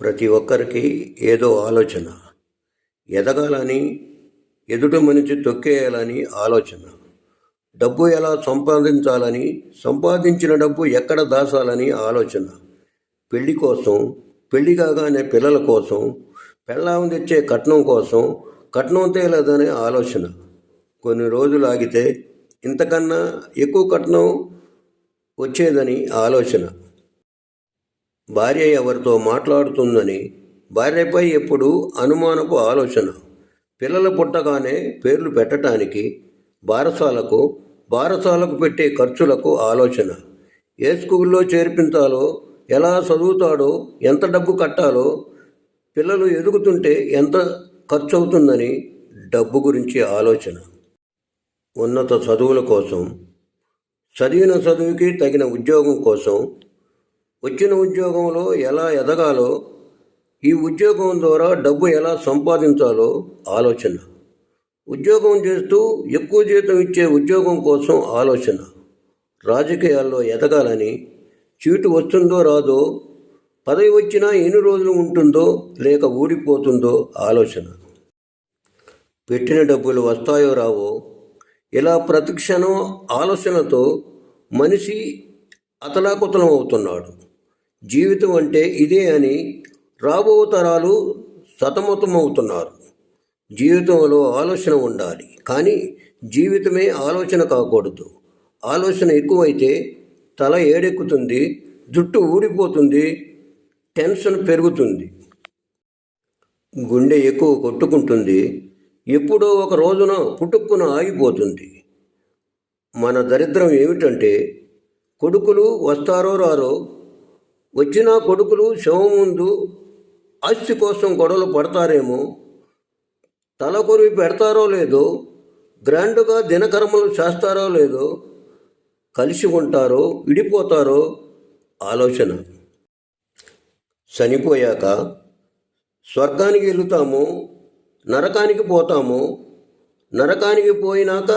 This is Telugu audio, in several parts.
ప్రతి ఒక్కరికి ఏదో ఆలోచన. ఎదగాలని ఎదుటి మనిషి తొక్కేయాలని ఆలోచన. డబ్బు ఎలా సంపాదించాలని సంపాదించిన డబ్బు ఎక్కడ దాచాలని ఆలోచన. పెళ్ళి కోసం పెళ్ళి కాగానే పిల్లల కోసం పెళ్ళాం తెచ్చే కట్నం కోసం కట్నం తేలేదనే ఆలోచన. కొన్ని రోజులు ఆగితే ఇంతకన్నా ఎక్కువ కట్నం వచ్చేదని ఆలోచన. భార్య ఎవరితో మాట్లాడుతుందని భార్యపై ఎప్పుడు అనుమానపు ఆలోచన. పిల్లలు పుట్టగానే పేర్లు పెట్టడానికి బారసాలకు బారసాలకు పెట్టే ఖర్చులకు ఆలోచన. ఏ స్కూల్లో చేర్పించాలో ఎలా చదువుతాడో ఎంత డబ్బు కట్టాలో పిల్లలు ఎదుగుతుంటే ఎంత ఖర్చు అవుతుందని డబ్బు గురించి ఆలోచన. ఉన్నత చదువుల కోసం చదివిన చదువుకి తగిన ఉద్యోగం కోసం వచ్చిన ఉద్యోగంలో ఎలా ఎదగాలో ఈ ఉద్యోగం ద్వారా డబ్బు ఎలా సంపాదించాలో ఆలోచన. ఉద్యోగం చేస్తూ ఎక్కువ జీతం ఇచ్చే ఉద్యోగం కోసం ఆలోచన. రాజకీయాల్లో ఎదగాలని చీటు వస్తుందో రాదో పదవి వచ్చినా ఎన్ని రోజులు ఉంటుందో లేక ఊడిపోతుందో ఆలోచన. పెట్టిన డబ్బులు వస్తాయో రావో ఇలా ప్రతిక్షణం ఆలోచనతో మనిషి అతలాకుతలం అవుతున్నాడు. జీవితం అంటే ఇదే అని రాబో తరాలు సతమతమవుతున్నారు. జీవితంలో ఆలోచన ఉండాలి. కానీ జీవితమే ఆలోచన కాకూడదు. ఆలోచన ఎక్కువైతే తల ఏడెక్కుతుంది జుట్టు ఊడిపోతుంది టెన్షన్ పెరుగుతుంది. గుండె ఎక్కువ కొట్టుకుంటుంది ఎప్పుడో ఒక రోజున పుట్టుక్కున ఆగిపోతుంది. మన దరిద్రం ఏమిటంటే కొడుకులు వస్తారో రారో వచ్చిన కొడుకులు శవం ముందు ఆస్తి కోసం గొడవలు పడతారేమో తలకొరివి పెడతారో లేదో గ్రాండ్గా దినకర్మలు చేస్తారో లేదో కలిసి ఉంటారో విడిపోతారో ఆలోచన. చనిపోయాక స్వర్గానికి వెళుతాము నరకానికి పోతాము నరకానికి పోయినాక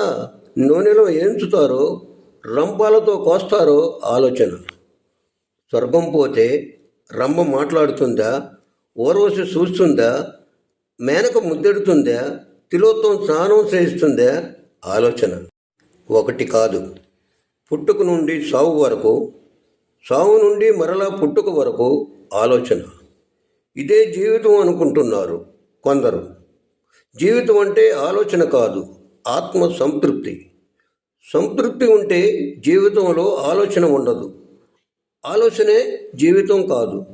నూనెలో ఏంచుతారో రంపాలతో కోస్తారో ఆలోచన. స్వర్గం పోతే రమ్మ మాట్లాడుతుందా? ఓర్వశి చూస్తుందా మేనక ముద్దెడుతుందా? తిలోత్తం స్నానం చేయిస్తుందా? ఆలోచన. ఒకటి కాదు. పుట్టుక నుండి సావు వరకు సావు నుండి మరలా పుట్టుక వరకు ఆలోచన. ఇదే జీవితం అనుకుంటున్నారు కొందరు. జీవితం అంటే ఆలోచన కాదు ఆత్మ సంతృప్తి. సంతృప్తి ఉంటే జీవితంలో ఆలోచన ఉండదు. ఆలోచనే జీవితం కాదు.